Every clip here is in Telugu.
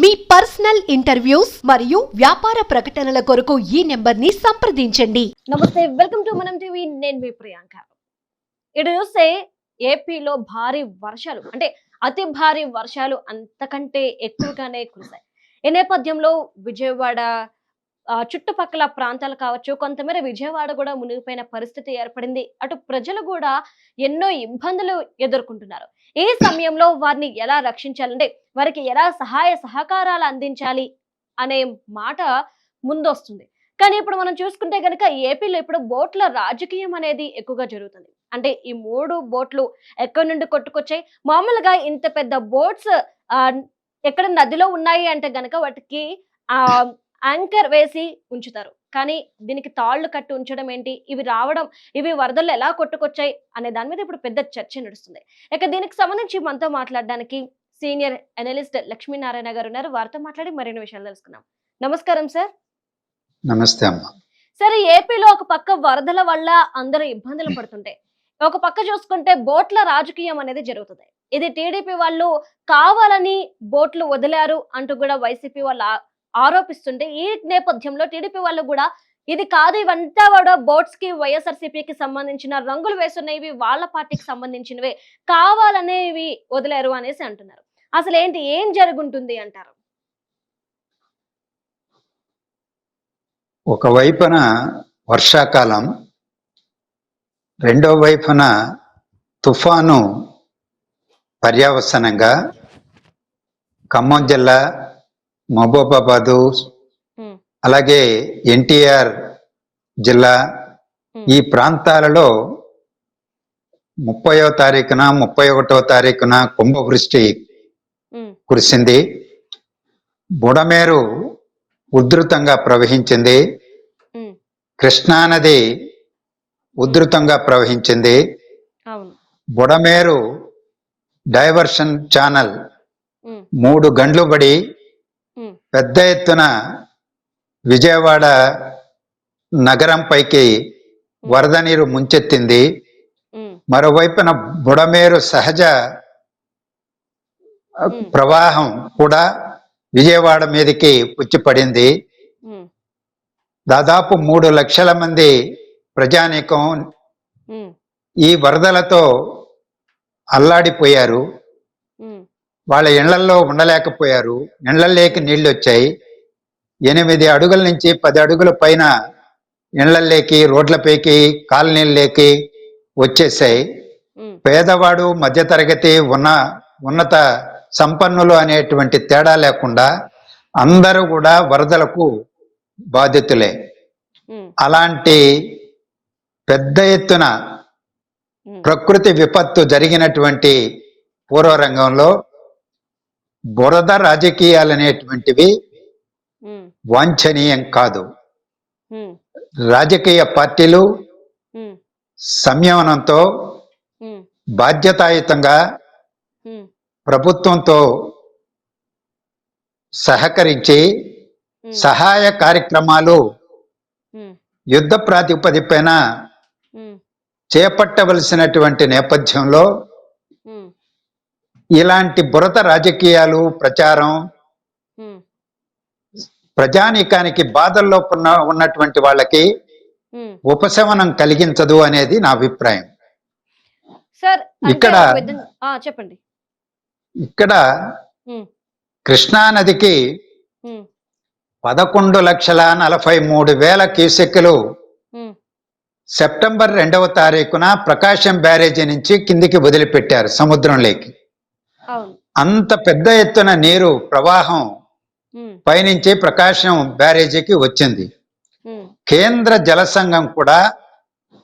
మీ పర్సనల్ ఇంటర్వ్యూస్ మరియు వ్యాపార ప్రకటనల కొరకు ఈ నెంబర్ని సంప్రదించండి. నమస్తే వెల్కమ్ టు మనం టీవీ. నేను మీ ప్రియాంక. ఇటు చూస్తే ఏపీలో భారీ వర్షాలు అంటే అతి భారీ వర్షాలు అంతకంటే ఎక్కువగానే కురిశాయి. ఈ నేపథ్యంలో విజయవాడ చుట్టుపక్కల ప్రాంతాలు కావచ్చు కొంతమేర విజయవాడ కూడా మునిగిపోయిన పరిస్థితి ఏర్పడింది. అటు ప్రజలు కూడా ఎన్నో ఇబ్బందులు ఎదుర్కొంటున్నారు. ఈ సమయంలో వారిని ఎలా రక్షించాలంటే వారికి ఎలా సహాయ సహకారాలు అందించాలి అనే మాట ముందొస్తుంది. కానీ ఇప్పుడు మనం చూసుకుంటే కనుక ఏపీలో ఇప్పుడు బోట్ల రాజకీయం అనేది ఎక్కువగా జరుగుతుంది. అంటే ఈ మూడు బోట్లు ఎక్కడి నుండి కొట్టుకొచ్చాయి? మామూలుగా ఇంత పెద్ద బోట్స్ ఎక్కడ నదిలో ఉన్నాయి అంటే గనక వాటికి ఆ యాంకర్ వేసి ఉంచుతారు. కానీ దీనికి తాళ్ళు కట్టి ఉంచడం ఏంటి? ఇవి రావడం ఇవి వరదలు ఎలా కొట్టుకొచ్చాయి అనే దాని మీద ఇప్పుడు పెద్ద చర్చ నడుస్తుంది. ఇక దీనికి సంబంధించి మనతో మాట్లాడడానికి సీనియర్ అనలిస్ట్ లక్ష్మీనారాయణ గారు ఉన్నారు. వారితో మాట్లాడి మరిన్ని విషయాలు తెలుసుకుందాం. నమస్కారం సార్. నమస్తే అమ్మ. సరే ఏపీలో ఒక పక్క వరదల వల్ల అందరూ ఇబ్బందులు పడుతుంటే ఒక పక్క చూసుకుంటే బోట్ల రాజకీయం అనేది జరుగుతుంది. ఇది టీడీపీ వాళ్ళు కావాలని బోట్లు వదిలారు అంటూ కూడా వైసీపీ వాళ్ళు ఆరోపిస్తుంటే ఈ నేపథ్యంలో టీడీపీ వాళ్ళు కూడా ఇది కాదు ఇవంతా కూడా బోట్స్కి వైఎస్ఆర్సీపీకి సంబంధించిన రంగులు వేస్తున్నవి వాళ్ళ పార్టీకి సంబంధించినవే కావాలనేవి వదిలేరు అనేసి అంటున్నారు. అసలు ఏంటి ఏం జరుగుంటుంది అంటారు? ఒక వైపున వర్షాకాలం రెండో వైపున తుఫాను పర్యావసనంగా ఖమ్మం జిల్లా మహబూబాబాదు అలాగే ఎన్టీఆర్ జిల్లా ఈ ప్రాంతాలలో ముప్పయో తారీఖున ముప్పై ఒకటో తారీఖున కుంభవృష్టి కురిసింది. బుడమేరు ఉధృతంగా ప్రవహించింది. కృష్ణానది ఉధృతంగా ప్రవహించింది. బుడమేరు డైవర్షన్ ఛానల్ మూడు గండ్లు పడి పెద్ద ఎత్తున విజయవాడ నగరంపైకి వరద నీరు ముంచెత్తింది. మరోవైపున బుడమేరు సహజ. ప్రవాహం కూడా విజయవాడ మీదకి పుచ్చిపడింది దాదాపు మూడు లక్షల మంది ప్రజానీకం ఈ వరదలతో అల్లాడిపోయారు. వాళ్ళ ఇళ్ళల్లో ఉండలేకపోయారు. ఇళ్ళలోకి నీళ్ళు వచ్చాయి ఎనిమిది అడుగుల నుంచి పది అడుగుల పైన ఇళ్ళలోకి రోడ్లపైకి కాలనీల్లోకి వచ్చేసాయి. పేదవాడు మధ్యతరగతి ఉన్న ఉన్నత సంపన్నులు అనేటువంటి తేడా లేకుండా అందరూ కూడా వరదలకు బాధితులే. అలాంటి పెద్ద ఎత్తున ప్రకృతి విపత్తు జరిగినటువంటి పూర్వరంగంలో బురద రాజకీయాలు అనేటువంటివి వాంఛనీయం కాదు. రాజకీయ పార్టీలు సంయమనంతో బాధ్యతాయుతంగా ప్రభుత్వంతో సహకరించి సహాయ కార్యక్రమాలు యుద్ధ ప్రాతిపదికన ఉమ్, చేపట్టవలసినటువంటి నేపథ్యంలో ఇలాంటి బురద రాజకీయాలు ప్రచారం ప్రజానీకానికి బాధల్లో ఉన్న ఉన్నటువంటి వాళ్ళకి. ఉపశమనం కలిగించదు అనేది నా అభిప్రాయం. సార్ ఇక్కడ- చెప్పండి. ఇక్కడ ఉమ్, కృష్ణా నదికి ఉమ్, పదకొండు లక్షల నలభై మూడు వేల క్యూసెక్కులు ఉమ్, సెప్టెంబర్ రెండవ తారీఖున ప్రకాశం బ్యారేజీ నుంచి కిందికి వదిలిపెట్టారు సముద్రంలోకి అంత పెద్ద ఎత్తున నీరు ప్రవాహం పైనుంచి ప్రకాశం బ్యారేజీకి వచ్చింది. కేంద్ర జల సంఘం కూడా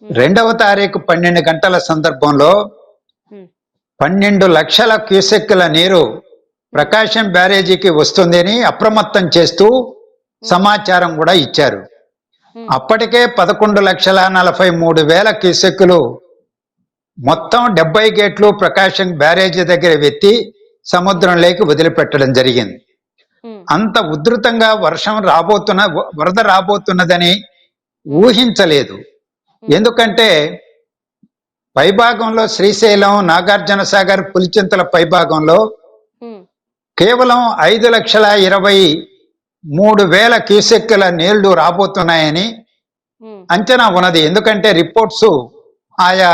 రెండవ తారీఖు పన్నెండు గంటల సందర్భంలో పన్నెండు లక్షల క్యూసెక్కుల నీరు ప్రకాశం బ్యారేజీకి వస్తుందని అప్రమత్తం చేస్తూ సమాచారం కూడా ఇచ్చారు. అప్పటికే పదకొండు లక్షల నలభై మూడు వేల క్యూసెక్కులు మొత్తం డెబ్బై గేట్లు ప్రకాశం బ్యారేజీ దగ్గర వెత్తి సముద్రంలోకి వదిలిపెట్టడం జరిగింది. అంత ఉధృతంగా వర్షం రాబోతున్న వరద రాబోతున్నదని ఊహించలేదు. ఎందుకంటే పైభాగంలో శ్రీశైలం నాగార్జున సాగర్ పులిచింతల పైభాగంలో కేవలం ఐదు లక్షల ఇరవై మూడు వేల క్యూసెక్కుల నీళ్ళు రాబోతున్నాయని అంచనా ఉన్నది. ఎందుకంటే రిపోర్ట్స్ ఆయా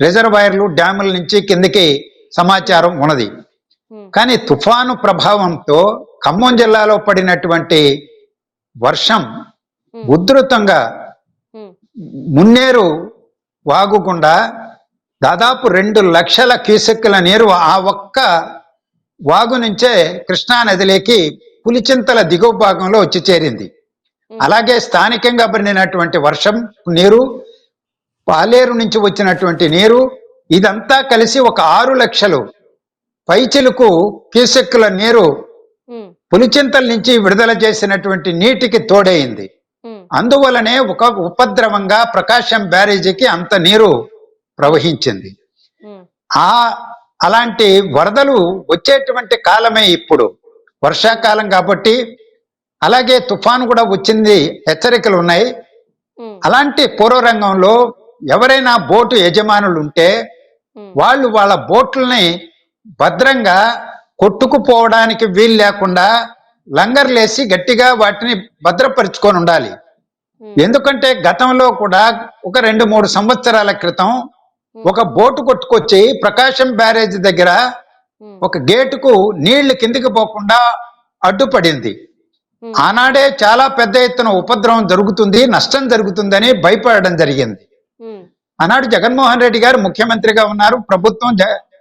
రిజర్వాయర్లు డ్యాముల నుంచి కిందకి సమాచారం ఉన్నది. కానీ తుఫాను ప్రభావంతో ఖమ్మం జిల్లాలో పడినటువంటి వర్షం ఉధృతంగా మున్నేరు వాగు గుండా దాదాపు రెండు లక్షల క్యూసెక్కుల నీరు ఆ ఒక్క వాగు నుంచే కృష్ణా నదిలోకి పులిచింతల దిగువ భాగంలో వచ్చి చేరింది. అలాగే స్థానికంగా పడినటువంటి వర్షం నీరు పాలేరు నుంచి వచ్చినటువంటి నీరు ఇదంతా కలిసి ఒక ఆరు లక్షలు. పైచిలుకు క్యూసెక్కుల నీరు పులిచింతల నుంచి విడుదల చేసినటువంటి నీటికి తోడైంది అందువలనే ఒక ఉపద్రవంగా ప్రకాశం బ్యారేజీకి అంత నీరు ప్రవహించింది. ఆ అలాంటి వరదలు వచ్చేటువంటి కాలమే ఇప్పుడు. వర్షాకాలం కాబట్టి అలాగే తుఫాను కూడా వచ్చింది హెచ్చరికలు ఉన్నాయి. అలాంటి పూర్వరంగంలో ఎవరైనా బోటు యజమానులు ఉంటే వాళ్ళు వాళ్ళ బోట్లని భద్రంగా కొట్టుకుపోవడానికి వీలు లేకుండా లంగర్లేసి గట్టిగా వాటిని భద్రపరుచుకొని ఉండాలి. ఎందుకంటే గతంలో కూడా ఒక రెండు మూడు సంవత్సరాల క్రితం ఒక బోటు కొట్టుకొచ్చి ప్రకాశం బ్యారేజ్ దగ్గర ఒక గేటుకు నీళ్ళు కిందికి పోకుండా అడ్డుపడింది. ఆనాడే చాలా పెద్ద ఎత్తున ఉపద్రవం జరుగుతుంది నష్టం జరుగుతుందని భయపడడం జరిగింది. ఆనాడు జగన్మోహన్ రెడ్డి గారు ముఖ్యమంత్రిగా ఉన్నారు. ప్రభుత్వం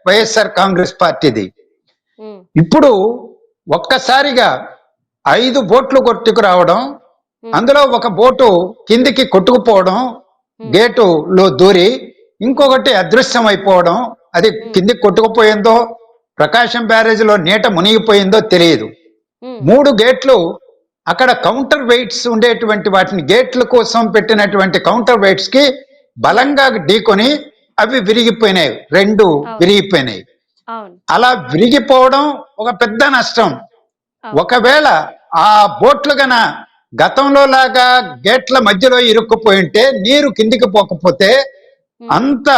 వైఎస్ఆర్ కాంగ్రెస్ పార్టీది. ఇప్పుడు ఒక్కసారిగా ఐదు బోట్లు కొట్టుకు రావడం అందులో ఒక బోటు కిందికి కొట్టుకుపోవడం గేటులో దూరి ఇంకొకటి అదృశ్యం అయిపోవడం అది కిందికి కొట్టుకుపోయిందో ప్రకాశం బ్యారేజ్లో నీట మునిగిపోయిందో తెలియదు. మూడు గేట్లు అక్కడ కౌంటర్ వెయిట్స్ ఉండేటువంటి వాటిని గేట్ల కోసం పెట్టినటువంటి కౌంటర్ వెయిట్స్కి బలంగా ఢీకొని అవి విరిగిపోయినాయి. రెండు విరిగిపోయినాయి. అలా విరిగిపోవడం ఒక పెద్ద నష్టం. ఒకవేళ ఆ బోట్లు గన గతంలో లాగా గేట్ల మధ్యలో ఇరుక్కుపోయి ఉంటే నీరు కిందికి పోకపోతే అంత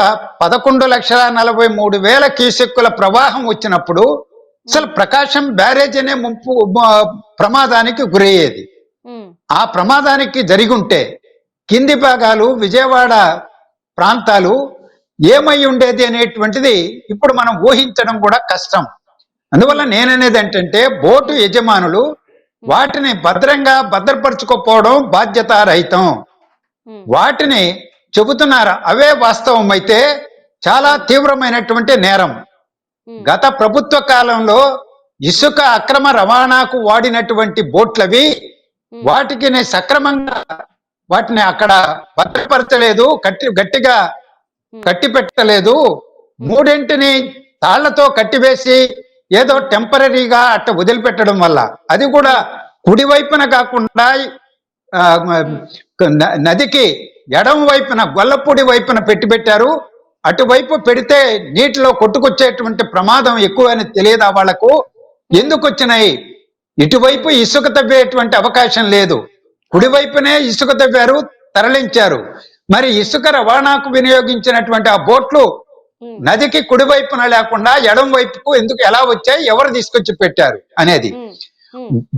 పదకొండు లక్షల నలభై మూడు వేల క్యూసెక్కుల ప్రవాహం వచ్చినప్పుడు అసలు ప్రకాశం బ్యారేజ్ అనే ముంపు ప్రమాదానికి గురయ్యేది. ఆ ప్రమాదానికి జరిగి ఉంటే కింది భాగాలు విజయవాడ ప్రాంతాలు ఏమై ఉండేది అనేటువంటిది ఇప్పుడు మనం ఊహించడం కూడా కష్టం. అందువల్ల నేననేది ఏంటంటే బోటు యజమానులు వాటిని భద్రంగా భద్రపరచుకోకపోవడం బాధ్యతారహితం. ఉమ్, వాటిని చెబుతున్నారు? అవే వాస్తవం అయితే చాలా తీవ్రమైనటువంటి నేరం. గత ప్రభుత్వ కాలంలో ఇసుక అక్రమ రవాణాకు వాడినటువంటి బోట్లవి వాటికి సక్రమంగా వాటిని అక్కడ భద్రపరచలేదు కట్టి గట్టిగా కట్టి పెట్టలేదు మూడింటిని తాళ్ళతో కట్టివేసి ఏదో టెంపరీగా అట్ట వదిలిపెట్టడం వల్ల. అది కూడా కుడివైపున కాకుండా నదికి ఎడం వైపున గొల్లపూడి వైపున పెట్టి పెట్టారు. అటువైపు పెడితే నీటిలో కొట్టుకొచ్చేటువంటి ప్రమాదం ఎక్కువ అని తెలియదా వాళ్ళకు? ఎందుకు వచ్చినాయి? ఇటువైపు ఇసుక తవ్వేటువంటి అవకాశం లేదు. కుడివైపునే ఇసుక తవ్వారు తరలించారు. మరి ఇసుక రవాణాకు వినియోగించినటువంటి ఆ బోట్లు నదికి కుడివైపున లేకుండా ఎడం వైపుకు ఎందుకు ఎలా వచ్చాయి ఎవరు తీసుకొచ్చి పెట్టారు అనేది.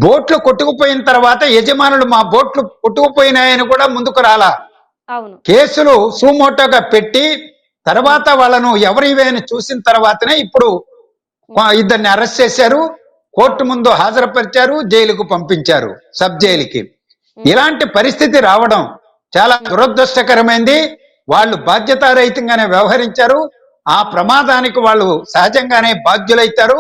బోట్లు కొట్టుకుపోయిన తర్వాత యజమానులు మా బోట్లు కొట్టుకుపోయినాయని కూడా ముందుకు రాలా. కేసులు సుమోటోగా పెట్టి తర్వాత వాళ్ళను ఎవరు ఇవే అని చూసిన తర్వాతనే ఇప్పుడు ఇద్దరిని అరెస్ట్ చేశారు కోర్టు ముందు హాజరుపరిచారు జైలుకు పంపించారు సబ్ జైలుకి. ఇలాంటి పరిస్థితి రావడం చాలా దురదృష్టకరమైంది. వాళ్ళు బాధ్యతారహితంగానే వ్యవహరించారు. ఆ ప్రమాదానికి వాళ్ళు సహజంగానే బాధ్యులైతారు.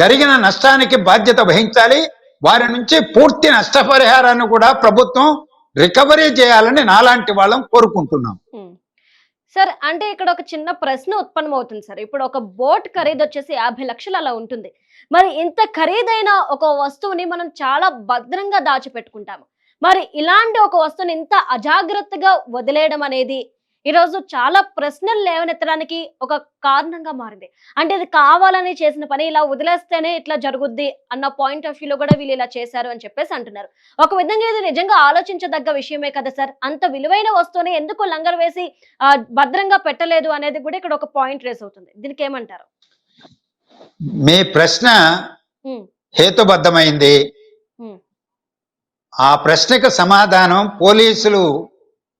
జరిగిన నష్టానికి బాధ్యత వహించాలి. వారి నుంచి పూర్తి నష్టపరిహారాన్ని కూడా ప్రభుత్వం రికవరీ చేయాలని నాలాంటి వాళ్ళం కోరుకుంటున్నాం. సార్ అంటే ఇక్కడ ఒక చిన్న ప్రశ్న ఉత్పన్నం అవుతుంది సార్. ఇప్పుడు ఒక బోట్ ఖరీదు వచ్చేసి యాభై లక్షలు అలా ఉంటుంది. మరి ఇంత ఖరీదైన ఒక వస్తువుని మనం చాలా భద్రంగా దాచిపెట్టుకుంటాము. మరి ఇలాంటి ఒక వస్తువుని ఇంత అజాగ్రత్తగా వదిలేయడం అనేది ఈరోజు చాలా ప్రశ్నలు లేవనెత్తడానికి ఒక కారణంగా మారింది. అంటే ఇది కావాలని చేసిన పని ఇలా వదిలేస్తేనే ఇట్లా జరుగుద్ది అన్న పాయింట్ ఆఫ్ వ్యూలో కూడా వీళ్ళు ఇలా చేశారు అని చెప్పేసి అంటున్నారు. ఒక విధంగా ఇది నిజంగా ఆలోచించదగ్గ విషయమే కదా సార్? అంత విలువైన వస్తువుని ఎందుకు లంగర్ వేసి భద్రంగా పెట్టలేదు అనేది కూడా ఇక్కడ ఒక పాయింట్ రేస్ అవుతుంది. దీనికి ఏమంటారు? మీ ప్రశ్న హేతుబద్ధమైంది. ఆ ప్రశ్నకు సమాధానం పోలీసులు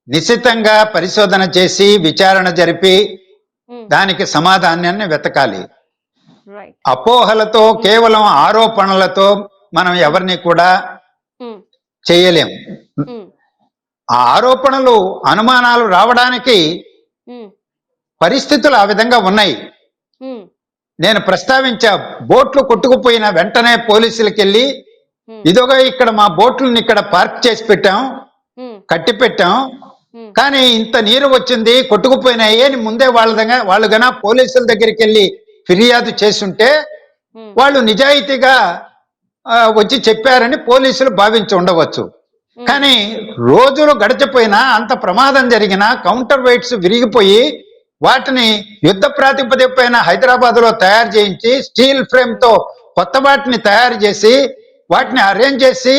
నిశితంగా పరిశోధన చేసి విచారణ జరిపి ఉమ్, దానికి సమాధానాన్ని వెతకాలి. అపోహలతో కేవలం ఆరోపణలతో మనం ఎవరిని కూడా ఉమ్, చేయలేం. ఆ ఆరోపణలు అనుమానాలు రావడానికి పరిస్థితులు ఆ విధంగా ఉన్నాయి. నేను ప్రస్తావించా బోట్లు కొట్టుకుపోయిన వెంటనే పోలీసులకు వెళ్ళి ఇదిగో ఇక్కడ మా బోట్లను ఇక్కడ పార్క్ చేసి పెట్టాం కట్టి పెట్టాం. కానీ ఇంత నీరు వచ్చింది కొట్టుకుపోయినాయి అని ముందే వాళ్ళ దగ్గర వాళ్ళు గన పోలీసుల దగ్గరికి వెళ్ళి ఫిర్యాదు ఉమ్, వాళ్ళు నిజాయితీగా వచ్చి చెప్పారని పోలీసులు భావించి ఉండవచ్చు. కానీ రోజులు గడిచిపోయినా అంత ప్రమాదం జరిగినా కౌంటర్ వెయిట్స్ విరిగిపోయి వాటిని యుద్ధ ప్రాతిపదిక పైన హైదరాబాద్లో తయారు చేయించి స్టీల్ ఫ్రేమ్తో కొత్త వాటిని తయారు చేసి వాటిని అరేంజ్ చేసి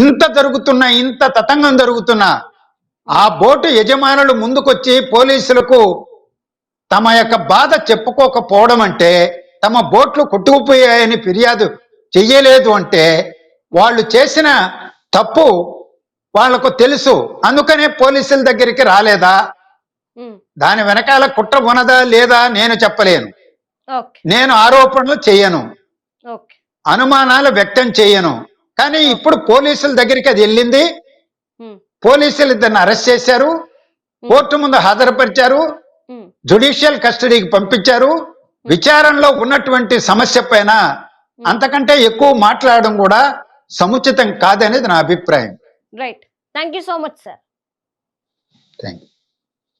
ఇంత జరుగుతున్నా ఇంత తతంగం జరుగుతున్నా ఆ బోటు యజమానులు ముందుకొచ్చి పోలీసులకు తమ యొక్క బాధ చెప్పుకోకపోవడం అంటే తమ బోట్లు కొట్టుకుపోయాయని ఫిర్యాదు చెయ్యలేదు అంటే వాళ్ళు చేసిన తప్పు వాళ్ళకు తెలుసు. అందుకనే పోలీసుల దగ్గరికి రాలేదా? దాని వెనకాల కుట్ర ఉన్నదా లేదా నేను చెప్పలేను. నేను ఆరోపణలు చేయను అనుమానాలు వ్యక్తం చేయను. కానీ ఇప్పుడు పోలీసుల దగ్గరికి అది వెళ్ళింది. పోలీసులు ఇద్దరిని అరెస్ట్ చేశారు. కోర్టు ముందు హాజరుపరిచారు. జుడిషియల్ కస్టడీకి పంపించారు. విచారణలో ఉన్నటువంటి సమస్య పైన అంతకంటే ఎక్కువ మాట్లాడడం కూడా సముచితం కాదనేది నా అభిప్రాయం. Right thank you so much sir thank you